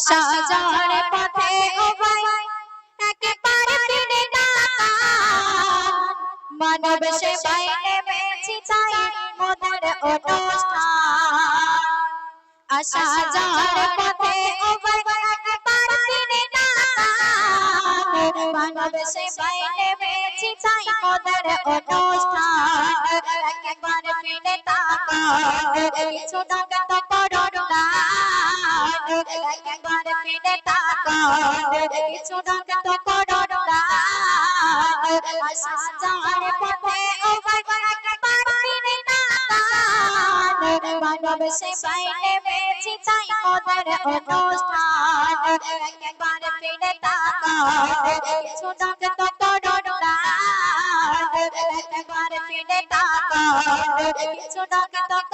সাজার পথে ও ভাই একেবারে ফিরে না মানব সেবায় যার পথে মানব সেবায় নেমেছি চাই মোদের অনুষ্ঠান একবার ফিরে তাকান কিছু টাকা তো করো না একবার ফিরে তাকান কিছু টাকা তো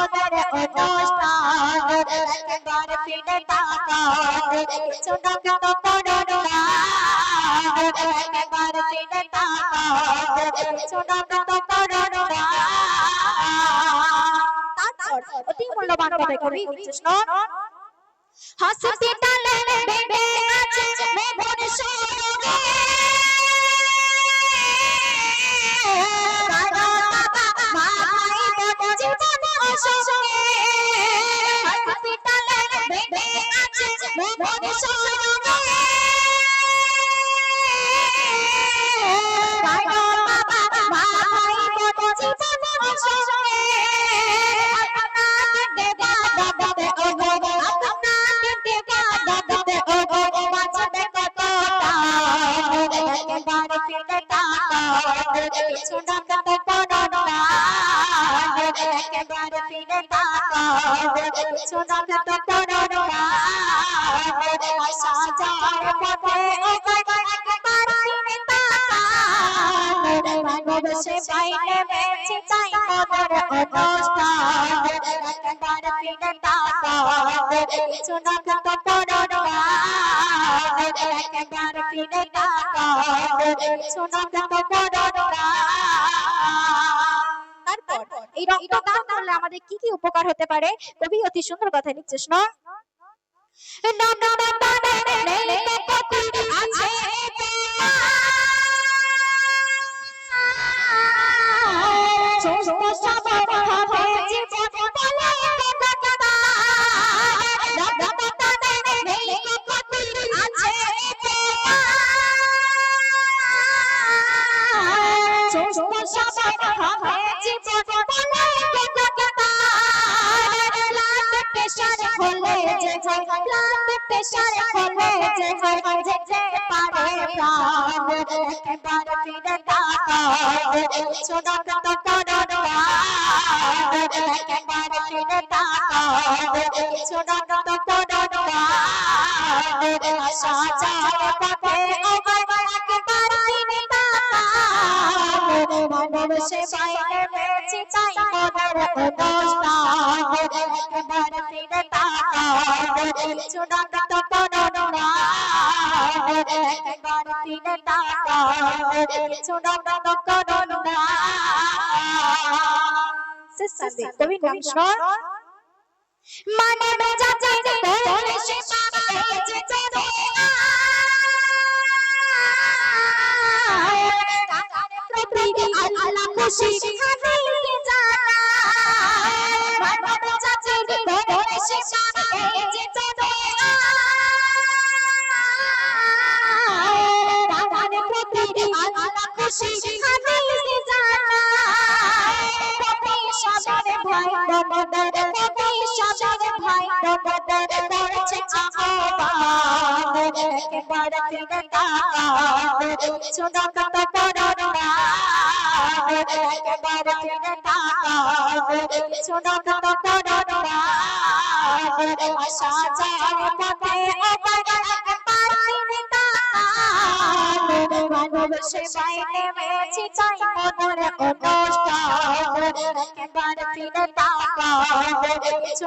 মোদের অনুষ্ঠান অতি মূল্যবান কথা কবি কৃষ্ণ হসপিটালে একেবারে ফিরে তাকান কিছু টাকা তো করো না একেবারে ফিরে তাকান কিছু না পথে একেবারে এই রক্তদান করলে আমাদের কি কি উপকার হতে পারে? কবি অতি সুন্দর কথা লিখছিস না যে যে যে পারে প্রাণ একেবারে ফিরে তাকান ছোট তো করো একেবারে ফিরে সেবায় নেমেছি চাই মোদের অনুষ্ঠান তাকান ছোট তো করো না একেবারে ফিরে তাকান ছোট তো করো না সিস্টার কবি নাম শোন মানে খুশি মনে পড়ছে আহ্বান। একবার ফিরে তাকান কিছু নগদ করো না একবার ফিরে তাকান কিছু নগদ করো না আশা যায় পথে একবার একবার ফিরে বাইরে বেঁচে চাই মনের অনুষ্ঠান একবার ফিরে তাকান কিছু